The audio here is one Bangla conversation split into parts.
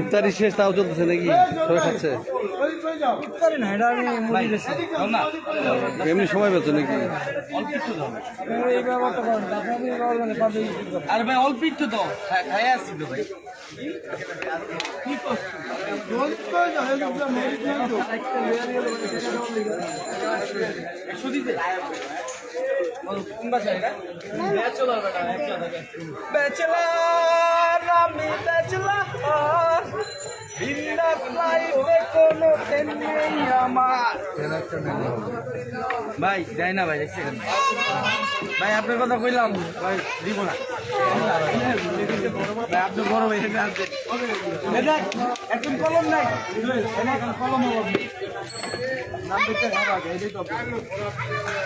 ইফতারি শেষ তাও চলতেছে নাকি? সবাই খাচ্ছে? এমনি সময় পেতো নাকি? আরে ভাই অল্প একটু তো খাই আসছি তো ভাই। ভাই দেয় না ভাই দেখছেন ভাই, আপনার কথা কইলাম। ভাই, দিব না। ভাই, আপনি বড় ভাই এখানে আসবেন এখন কলম নাই। কলম নাম খারাপ এটাই তো আমার কাছে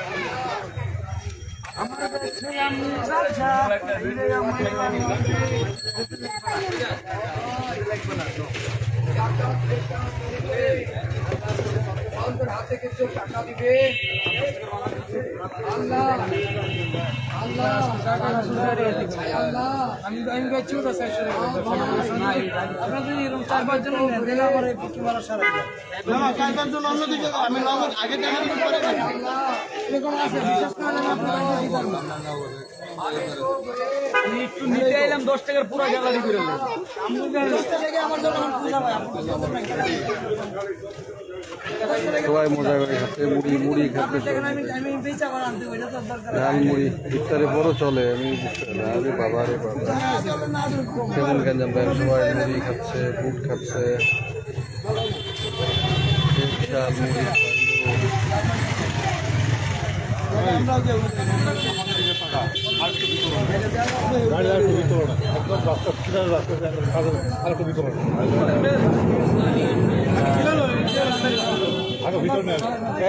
আমি রাজা ফিরে হাতে কিছু টাকা দিবে আমি আমি বেচু তো শেষ যদি এরকম চার পাঁচ জন নেন আমার এই বিক্রি মারা সারা এরকম আছে বিশ্বাস করেন আমি আপনার টাকা দিতে পারব না। আমি সবাই মজা করে খাচ্ছে, মুড়ি মুড়ি খাচ্ছে মুড়ি, ইফতারে বড় চলে, আমি বুঝতে বাবা রে বাবা। সবাই মুড়ি খাচ্ছে, বুট খাচ্ছে।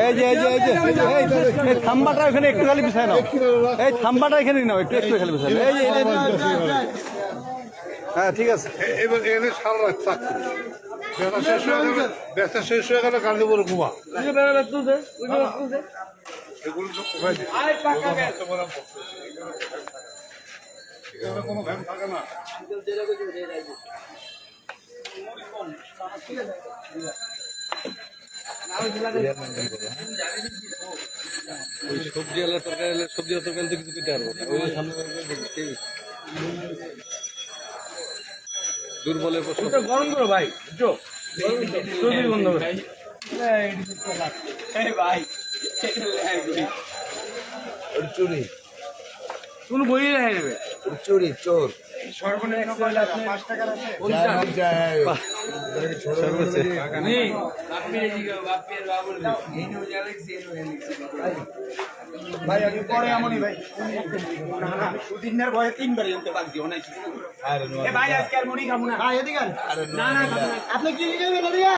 এই যে এই যে এই যে এই থাম্বাটা ওখানে একটু খালি বিছায় নাও। এই থাম্বাটা এখানে নাও একটু একটু খালি বিছায় এই যে হ্যাঁ ঠিক আছে। এবার এনে সারা রাত থাকতো ব্যথা শেষ হয়ে গেলে ব্যথা শেষ হয়ে গেলে কান্দে পরে ঘুমা। এগুলো তো কোথায় এখানে কোনো ভ্যান থাকে না সবজি আলাদা তরকারি আলাদা সবজি আলাদা তরকারি তো কিছু দিতে পারব ওই সামনে দুর্বলের প্রশ্ন গরম করো ভাই বন্ধ করে ভাই চুরি। কোন বই রেখে নেবে চুরি চোর। নেই। বাপের দিকে বাপের বাবুর এই নো জালেক সে নো ভাই আমি পরে এমনই ভাই। সুদিনের ভয়ে তিনবার এনতে পারছি অনেক ভাই আজকে আর মুড়ি খাব না। এদিকে না না আপনি কি খাবেন।